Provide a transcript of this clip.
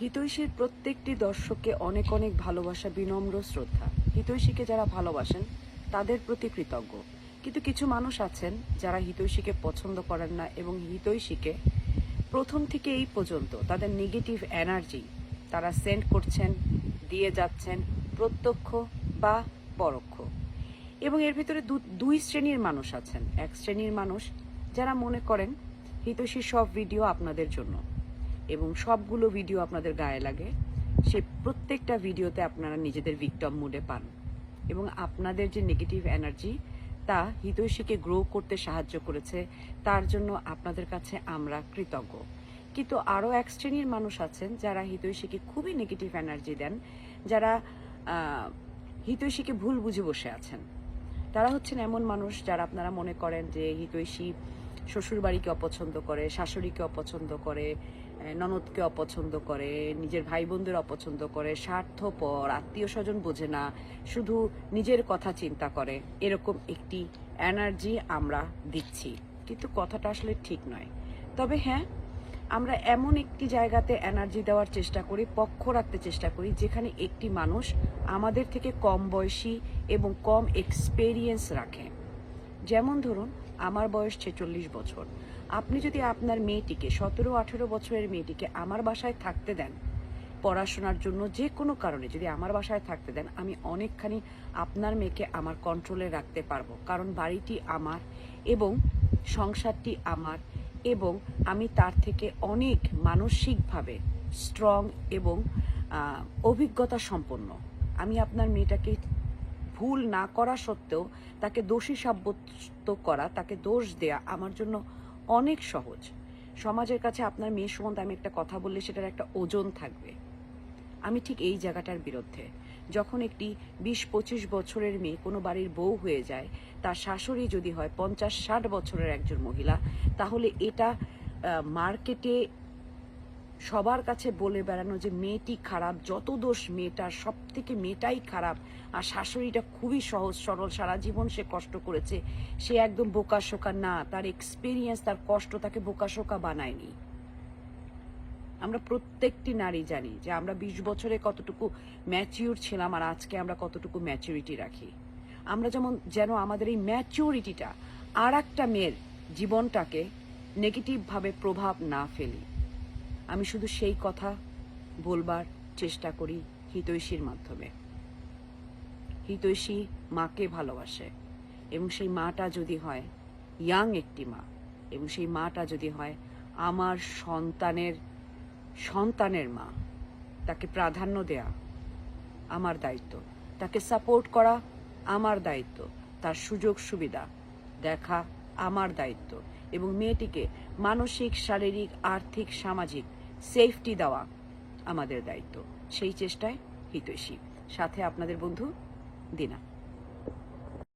হিতৈষীর প্রত্যেকটি দর্শককে অনেক অনেক ভালোবাসা, বিনম্র শ্রদ্ধা। হিতৈষীকে যারা ভালোবাসেন, তাদের প্রতি কৃতজ্ঞ। কিন্তু কিছু মানুষ আছেন যারা হিতৈষীকে পছন্দ করেন না এবং হিতৈষীকে প্রথম থেকে এই পর্যন্ত তাদের নেগেটিভ এনার্জি তারা সেন্ড করছেন, দিয়ে যাচ্ছেন প্রত্যক্ষ বা পরোক্ষ। এবং এর ভিতরে দুই শ্রেণির মানুষ আছেন। এক শ্রেণির মানুষ যারা মনে করেন, হিতৈষীর সব ভিডিও আপনাদের জন্য। এবং সবগুলো ভিডিও আপনাদের গায়ে লাগে, সে প্রত্যেকটা ভিডিওতে আপনারা নিজেদের ভিক্টম মুডে পান। এবং আপনাদের যে নেগেটিভ এনার্জি তা হিতৈষীকে গ্রো করতে সাহায্য করেছে, তার জন্য আপনাদের কাছে আমরা কৃতজ্ঞ। কিন্তু আরও এক শ্রেণির মানুষ আছেন যারা হিতৈষীকে খুবই নেগেটিভ এনার্জি দেন, যারা হিতৈষীকে ভুল বুঝে বসে আছেন। তারা হচ্ছেন এমন মানুষ যারা আপনারা মনে করেন যে হিতৈষী শ্বশুরবাড়িকে অপছন্দ করে, শাশুড়িকে অপছন্দ করে ননদকে অপছন্দ করে, নিজের ভাই বোনদের অপছন্দ করে, স্বার্থপর আত্মীয় স্বজন বোঝে না, শুধু নিজের কথা চিন্তা করে। এরকম একটি এনার্জি আমরা দিচ্ছি। কিন্তু কথাটা আসলে ঠিক নয়। তবে হ্যাঁ আমরা এমন একটি জায়গাতে এনার্জি দেওয়ার চেষ্টা করি, পক্ষ রাখতে চেষ্টা করি, যেখানে একটি মানুষ আমাদের থেকে কম বয়সী এবং কম এক্সপেরিয়েন্স রাখে। যেমন ধরুন আমার বয়স ছেচল্লিশ বছর। আপনি যদি আপনার মেয়েটিকে, সতেরো আঠেরো বছরের মেয়েটিকে আমার বাসায় থাকতে দেন, পড়াশোনার জন্য যে কোনো কারণে যদি আমার বাসায় থাকতে দেন, আমি অনেকখানি আপনার মেয়েকে আমার কন্ট্রোলে রাখতে পারব। কারণ বাড়িটি আমার এবং সংসারটি আমার এবং আমি তার থেকে অনেক মানসিকভাবে স্ট্রং এবং অভিজ্ঞতা সম্পন্ন। আমি আপনার মেয়েটাকে ভুল না করা সত্ত্বেও তাকে দোষী সাব্যস্ত করা, তাকে দোষ দেয়া আমার জন্য অনেক সহজ। সমাজের কাছে আপনার মেয়ে সম্বন্ধে আমি একটা কথা বললে সেটার একটা ওজন থাকবে। আমি ঠিক এই জায়গাটার বিরুদ্ধে। যখন একটি বিশ পঁচিশ বছরের মেয়ে কোনো বাড়ির বউ হয়ে যায়, তার শাশুড়ি যদি হয় পঞ্চাশ ষাট বছরের একজন মহিলা, তাহলে এটা মার্কেটে সবার কাছে বলে বেড়ানো যে মেয়েটি খারাপ, যত দোষ মেয়েটার সব থেকে মেয়েটাই খারাপ। আর শাশুড়িটা খুবই সহজ, সরল, সারা জীবন সে কষ্ট করেছে। সে একদম বোকাশোকা না, তার এক্সপিরিয়েন্স তার কষ্ট তাকে বোকাশোকা বানায়নি। আমরা প্রত্যেকটি নারী জানি যে আমরা বিশ বছরে কতটুকু ম্যাচিউর ছিলাম আর আজকে আমরা কতটুকু ম্যাচিউরিটি রাখি। আমরা যেমন, যেন আমাদের এই ম্যাচিউরিটিটা আর একটা মেয়ের জীবনটাকে নেগেটিভভাবে প্রভাব না ফেলি। আমি শুধু সেই কথা বলবার চেষ্টা করি হিতৈষীর মাধ্যমে। হিতৈষী মাকে ভালোবাসে এবং সেই মাটা যদি হয় ইয়াং একটি মা এবং সেই মাটা যদি হয় আমার সন্তানের সন্তানের মা, তাকে প্রাধান্য দেয়া আমার দায়িত্ব, তাকে সাপোর্ট করা আমার দায়িত্ব, তার সুযোগ সুবিধা দেখা আমার দায়িত্ব এবং মেয়েটিকে মানসিক, শারীরিক, আর্থিক, সামাজিক সেফটি দেওয়া আমাদের দায়িত্ব। সেই চেষ্টায় হিতৈষী। সাথে আপনাদের বন্ধু দিনা।